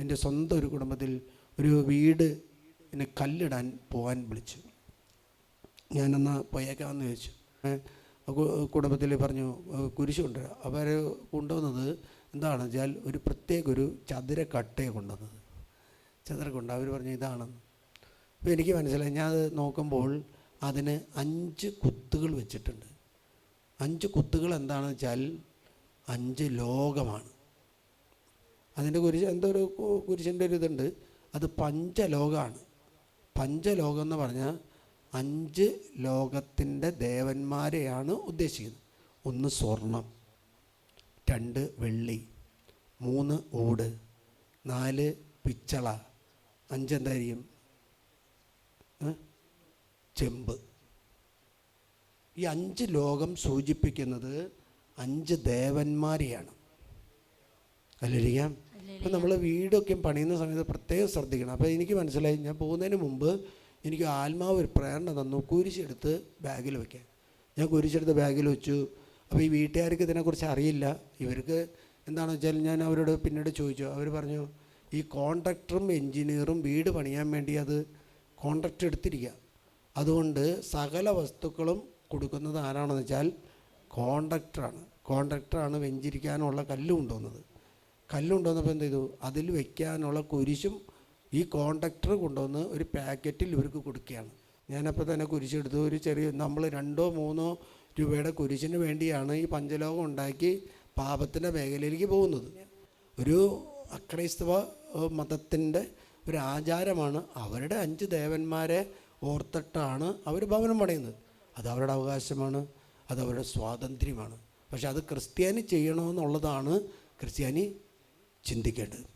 എന്റെ സ്വന്തം ഒരു കുടുംബത്തിൽ ഒരു വീട് എന്നെ കല്ലിടാൻ പോകാൻ വിളിച്ചു. ഞാനെന്നാ പോയേക്കാമെന്ന് ചോദിച്ചു കുടുംബത്തിൽ പറഞ്ഞു കുരിശുണ്ട് അവർ കൊണ്ടുവന്നത് എന്താണെന്ന് വെച്ചാൽ ഒരു പ്രത്യേക ഒരു ചതുര കട്ടയെ കൊണ്ടുവന്നത്. ചതുരക്കൊണ്ട് അവർ പറഞ്ഞു ഇതാണെന്ന്. അപ്പോൾ എനിക്ക് മനസ്സിലായി ഞാൻ അത് നോക്കുമ്പോൾ അതിന് അഞ്ച് കുത്തുകൾ വെച്ചിട്ടുണ്ട്. അഞ്ച് കുത്തുകൾ എന്താണെന്ന് വെച്ചാൽ അഞ്ച് ലോകമാണ്. അതിന്റെ കുരിശ് എന്തോ ഒരു കുരിശിന്റെ ഒരു ഇതുണ്ട്. അത് പഞ്ചലോകമാണ് പഞ്ചലോകം എന്ന് പറഞ്ഞാൽ അഞ്ച് ലോകത്തിന്റെ ദേവന്മാരെയാണ് ഉദ്ദേശിക്കുന്നത്. ഒന്ന് സ്വർണം രണ്ട് വെള്ളി മൂന്ന് ഓട് നാല് പിച്ചള അഞ്ചെന്തായിരിക്കും? ചെമ്പ്. ഈ അഞ്ച് ലോകം സൂചിപ്പിക്കുന്നത് അഞ്ച് ദേവന്മാരെയാണ്. അല്ലിരിക്കാം അപ്പം നമ്മൾ വീടൊക്കെ പണിയുന്ന സമയത്ത് പ്രത്യേകം ശ്രദ്ധിക്കണം. അപ്പോൾ എനിക്ക് മനസ്സിലായി ഞാൻ പോകുന്നതിന് മുമ്പ് എനിക്ക് ആത്മാവ് ഒരു പ്രേരണ തന്നു കുരിശെടുത്ത് ബാഗിൽ വയ്ക്കാൻ ഞാൻ കുരിശെടുത്ത് ബാഗിൽ വെച്ചു. അപ്പോൾ ഈ വീട്ടുകാർക്ക് ഇതിനെക്കുറിച്ച് അറിയില്ല. ഇവർക്ക് എന്താണെന്ന് വെച്ചാൽ ഞാൻ അവരോട് പിന്നീട് ചോദിച്ചു. അവർ പറഞ്ഞു ഈ കോൺട്രാക്ടറും എൻജിനീയറും വീട് പണിയാൻ വേണ്ടി അത് കോൺട്രാക്ട് എടുത്തിരിക്കുക അതുകൊണ്ട് സകല വസ്തുക്കളും കൊടുക്കുന്നത് ആരാണെന്ന് വെച്ചാൽ കോൺട്രാക്ടറാണ്. കോൺട്രാക്ടറാണ് വെഞ്ചിരിക്കാനുള്ള കല്ലും കൊണ്ടുവന്നത്. കല്ല് കൊണ്ടുവന്നപ്പോൾ എന്ത് ചെയ്തു അതിൽ വെക്കാനുള്ള കുരിശും ഈ കോണ്ടക്ടർ കൊണ്ടുവന്ന് ഒരു പാക്കറ്റിൽ ഇവർക്ക് കൊടുക്കുകയാണ്. ഞാനപ്പോൾ തന്നെ കുരിശെടുത്തു ഒരു ചെറിയ നമ്മൾ രണ്ടോ മൂന്നോ രൂപയുടെ കുരിശിന് വേണ്ടിയാണ് ഈ പഞ്ചലോകം ഉണ്ടാക്കി പാപത്തിന്റെ മേഖലയിലേക്ക് പോകുന്നത്. ഒരു അക്രൈസ്തവ മതത്തിന്റെ ഒരു ആചാരമാണ് അവരുടെ അഞ്ച് ദേവന്മാരെ ഓർത്തിട്ടാണ് അവർ ഭവനം പണിയുന്നത്. അത് അവരുടെ അവകാശമാണ് അത് അവരുടെ സ്വാതന്ത്ര്യമാണ്. പക്ഷെ അത് ക്രിസ്ത്യാനി ചെയ്യണമെന്നുള്ളതാണ് ക്രിസ്ത്യാനി ചിന്തിക്കേണ്ടത്.